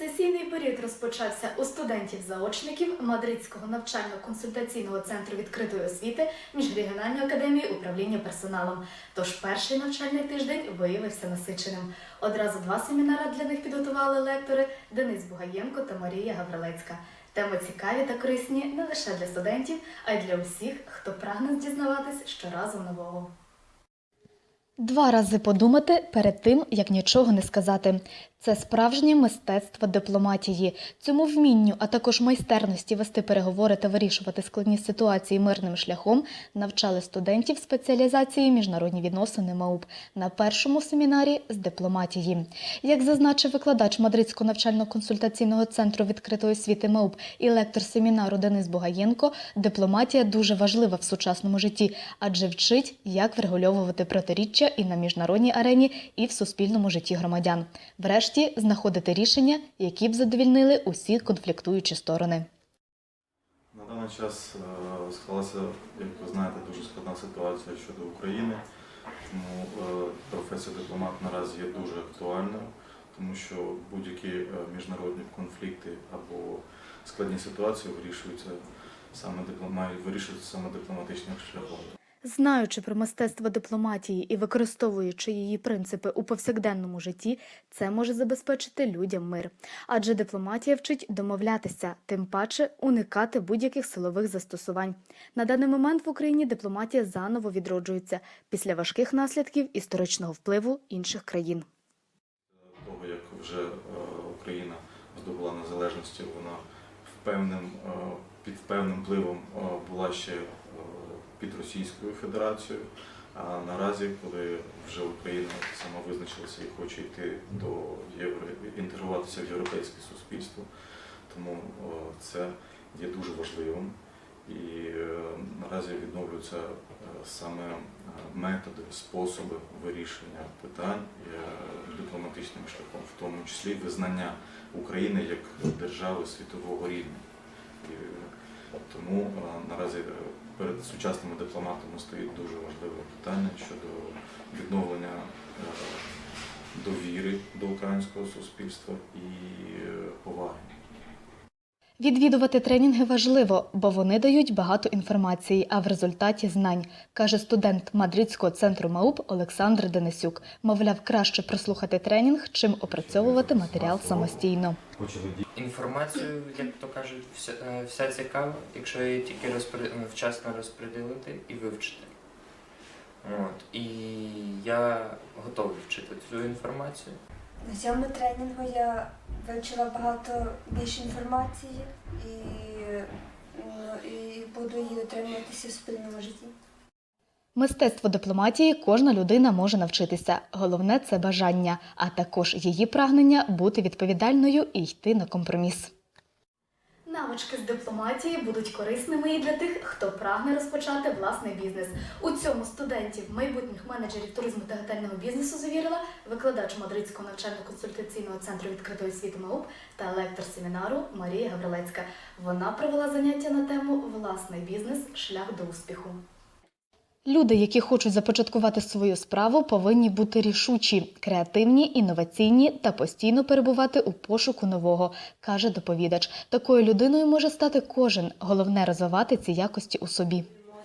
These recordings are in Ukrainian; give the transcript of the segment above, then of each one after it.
Сесійний період розпочався у студентів-заочників Мадридського навчально-консультаційного центру відкритої освіти Міжрегіональної академії управління персоналом. Тож перший навчальний тиждень виявився насиченим. Одразу два семінари для них підготували лектори Денис Бугаєнко та Марія Гаврилецька. Теми цікаві та корисні не лише для студентів, а й для усіх, хто прагне дізнаватись щоразу нового. Два рази подумати перед тим, як нічого не сказати. Це справжнє мистецтво дипломатії. Цьому вмінню, а також майстерності вести переговори та вирішувати складні ситуації мирним шляхом навчали студентів спеціалізації міжнародні відносини МАУП на першому семінарі з дипломатії. Як зазначив викладач Мадридського навчально-консультаційного центру відкритої освіти МАУП і лектор семінару Денис Бугаєнко, дипломатія дуже важлива в сучасному житті, адже вчить, як врегульовувати протиріччя і на міжнародній арені, і в суспільному житті громадян. Врешті знаходити рішення, які б задовільнили усі конфліктуючі сторони. На даний час е, склалася, як ви знаєте, дуже складна ситуація щодо України. Тому е, професія дипломат наразі є дуже актуальною, тому що будь-які е, міжнародні конфлікти або складні ситуації вирішуються вирішуються саме дипломатичним шляхом. Знаючи про мистецтво дипломатії і використовуючи її принципи у повсякденному житті, це може забезпечити людям мир. Адже дипломатія вчить домовлятися, тим паче уникати будь-яких силових застосувань. На даний момент в Україні дипломатія заново відроджується після важких наслідків історичного впливу інших країн. того, як вже е, Україна здобула незалежності, вона е, під певним впливом е, була ще під Російською Федерацією. А наразі, коли вже Україна сама визначилася і хоче йти до євро, інтегруватися в європейське суспільство, тому е, це є дуже важливим. І е, наразі відновлюються е, саме методи, способи вирішення питань дипломатичним шляхом, в тому числі визнання України як держави світового рівня. Тому е, наразі е, перед сучасними дипломатами стоїть дуже важливе питання щодо відновлення е, довіри до українського суспільства і поваги. Відвідувати тренінги важливо, бо вони дають багато інформації, а в результаті знань, каже студент Мадридського центру МАУП Олександр Денисюк. Мовляв, краще прослухати тренінг, чим опрацьовувати матеріал самостійно. Інформацію, як то кажуть, вся, е, вся цікава, якщо її тільки розпри... е, вчасно розподілити і вивчити. От. І я готовий вчити цю інформацію. На цьому тренінгу я вивчила багато більше інформації і, ну, і буду її дотримуватися в спільному житті. Мистецтво дипломатії кожна людина може навчитися. Головне це бажання, а також її прагнення бути відповідальною і йти на компроміс. Навички з дипломатії будуть корисними і для тих, хто прагне розпочати власний бізнес. У цьому студентів, майбутніх менеджерів туризму та готельного бізнесу завірила викладач Мадридського навчально-консультаційного центру відкритої освіти МАУП та лектор семінару Марія Гаврилецька. Вона провела заняття на тему Власний бізнес шлях до успіху. Люди, які хочуть започаткувати свою справу, повинні бути рішучі, креативні, інноваційні та постійно перебувати у пошуку нового, каже доповідач. Такою людиною може стати кожен. Головне розвивати ці якості у собі.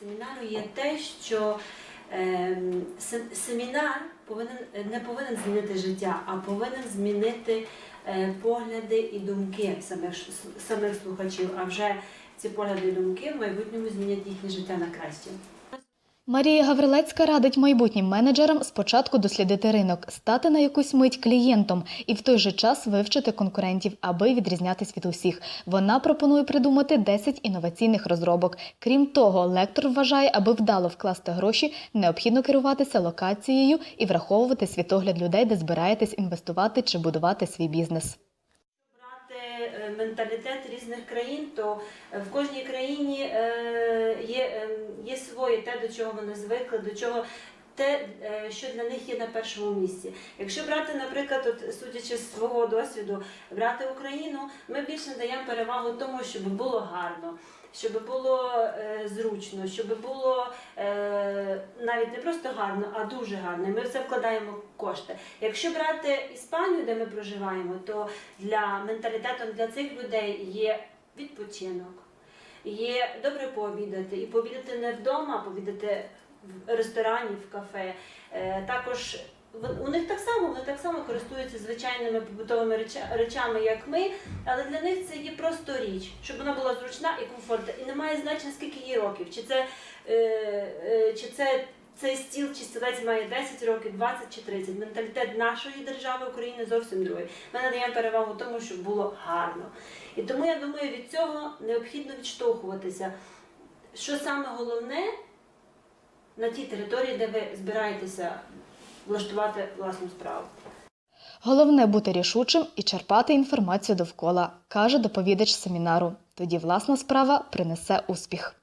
семінару є те, що ем, семінар повинен не повинен змінити життя, а повинен змінити е, погляди і думки самих самих слухачів. А вже ці погляди і думки в майбутньому змінять їхнє життя на краще. Марія Гаврилецька радить майбутнім менеджерам спочатку дослідити ринок, стати на якусь мить клієнтом і в той же час вивчити конкурентів, аби відрізнятись від усіх. Вона пропонує придумати 10 інноваційних розробок. Крім того, лектор вважає, аби вдало вкласти гроші, необхідно керуватися локацією і враховувати світогляд людей, де збираєтесь інвестувати чи будувати свій бізнес. Менталітет різних країн, то е, в кожній країні е, є, е, є своє те, до чого вони звикли, до чого те, е, що для них є на першому місці. Якщо брати, наприклад, от, судячи з свого досвіду, брати Україну, ми більше надаємо перевагу тому, щоб було гарно. Щоб було е, зручно, щоб було е, навіть не просто гарно, а дуже гарно. Ми в це вкладаємо кошти. Якщо брати Іспанію, де ми проживаємо, то для менталітетом для цих людей є відпочинок, є добре пообідати. І пообідати не вдома, а пообідати в ресторані, в кафе. Е, також у них так само, вони так само користуються звичайними побутовими речами, як ми, але для них це є просто річ, щоб вона була зручна і комфортна. І немає значення, скільки їй років, чи це, е, е, чи це цей стіл чи стілець має 10 років, 20 чи 30. Менталітет нашої держави України зовсім другий. Ми надаємо перевагу тому, щоб було гарно. І тому я думаю, від цього необхідно відштовхуватися. Що саме головне на тій території, де ви збираєтеся влаштувати власну справу. Головне бути рішучим і черпати інформацію довкола, каже доповідач семінару. Тоді власна справа принесе успіх.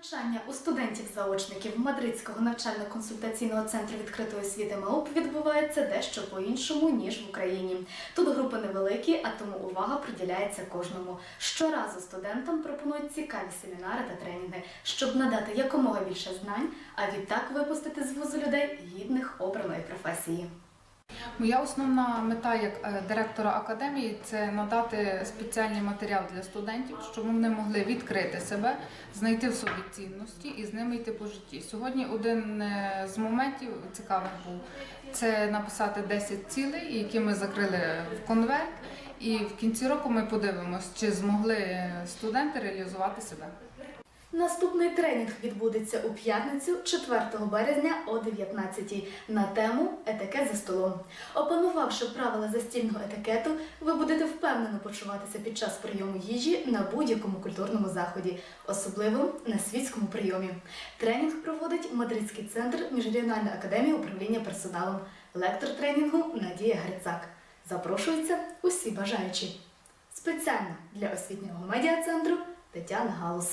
Навчання у студентів-заочників Мадридського навчально-консультаційного центру відкритої освіти МАУП відбувається дещо по-іншому, ніж в Україні. Тут групи невеликі, а тому увага приділяється кожному. Щоразу студентам пропонують цікаві семінари та тренінги, щоб надати якомога більше знань, а відтак випустити з вузу людей гідних обраної професії. Моя основна мета як е, директора академії це надати спеціальний матеріал для студентів, щоб вони могли відкрити себе, знайти в собі цінності і з ними йти по житті. Сьогодні один е, з моментів цікавих був це написати 10 цілей, які ми закрили в конверт. І в кінці року ми подивимось, чи змогли студенти реалізувати себе. Наступний тренінг відбудеться у п'ятницю, 4 березня о 19 на тему Етикет за столом. Опанувавши правила застільного етикету, ви будете впевнено почуватися під час прийому їжі на будь-якому культурному заході, особливо на світському прийомі. Тренінг проводить Мадридський центр Міжрегіональної академії управління персоналом. Лектор тренінгу Надія Грицак. Запрошуються усі бажаючі. Спеціально для освітнього медіа центру Тетяна Галус.